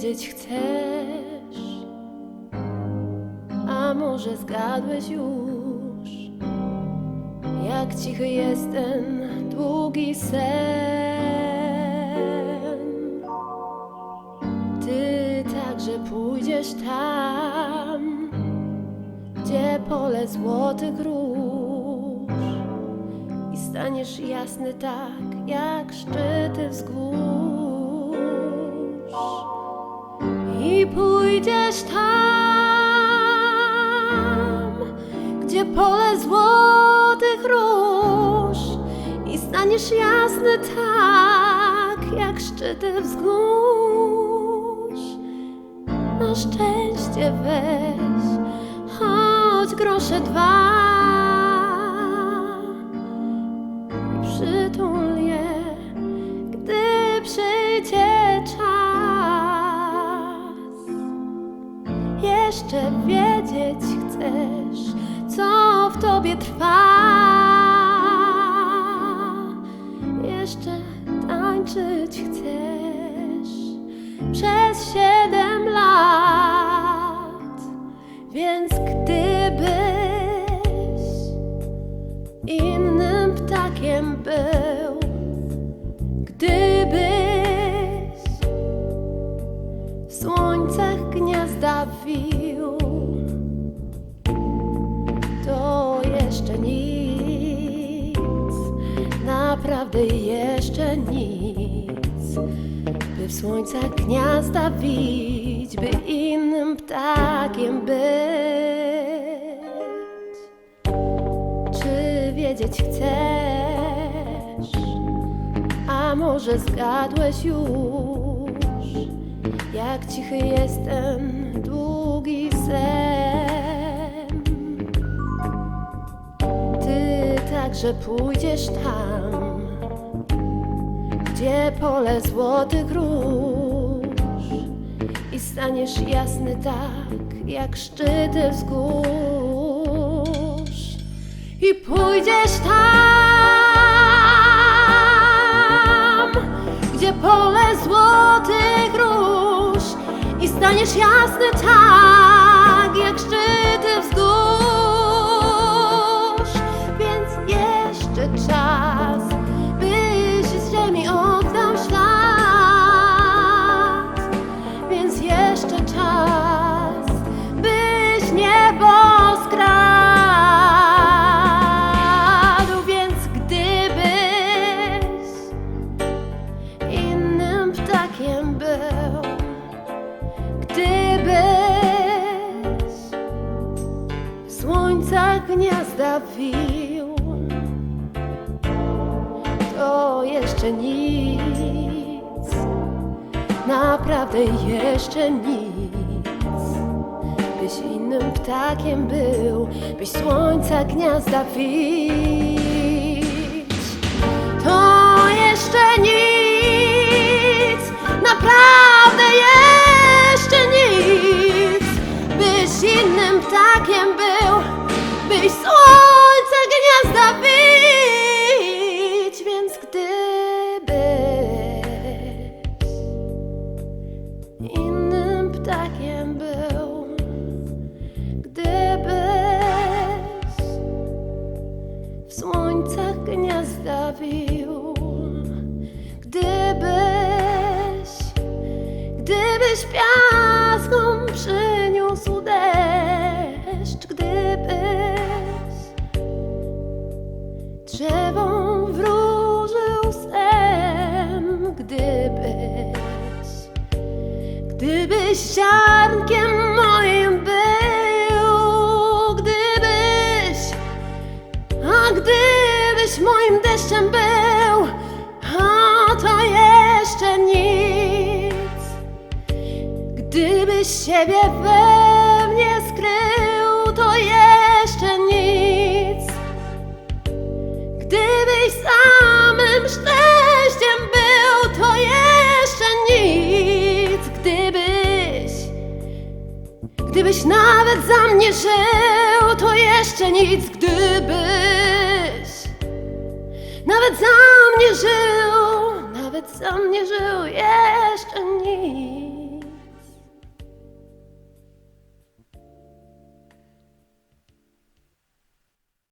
Wiedzieć chcesz? A może zgadłeś już? Jak cichy jest ten długi sen. Ty także pójdziesz tam, gdzie pole złotych róż i staniesz jasny tak, jak szczyty wzgórz. Pójdziesz tam, gdzie pole złotych róż i staniesz jasny tak, jak szczyty wzgórz. Na szczęście weź, choć grosze dwa przytul je, chcesz, co w tobie trwa. Jeszcze tańczyć chcesz przez siedem lat. Więc gdybyś innym ptakiem był, naprawdę jeszcze nic, by w słońcach gniazda wić, by innym ptakiem być. Czy wiedzieć chcesz? A może zgadłeś już, jak cichy jest ten długi sen? Ty także pójdziesz tam, gdzie pole złotych róż i staniesz jasny tak, jak szczyty wzgórz. I pójdziesz tam, gdzie pole złotych róż i staniesz jasny tak, jak szczyty wzgórz. Więc jeszcze czas, wił, to jeszcze nic, naprawdę jeszcze nic. Byś innym ptakiem był, byś słońca gniazda wić. To jeszcze nic, naprawdę jeszcze nic. Byś innym ptakiem był, byś słońca innym ptakiem był, gdybyś w słońcach gniazda wił, gdybyś, gdybyś piaskom przyniósł deszcz, Gdybyś ziarnkiem moim był, gdybyś, a gdybyś moim deszczem był, a to jeszcze nic. Gdybyś siebie we gdybyś nawet za mnie żył, to jeszcze nic. Gdybyś nawet za mnie żył, nawet za mnie żył, jeszcze nic.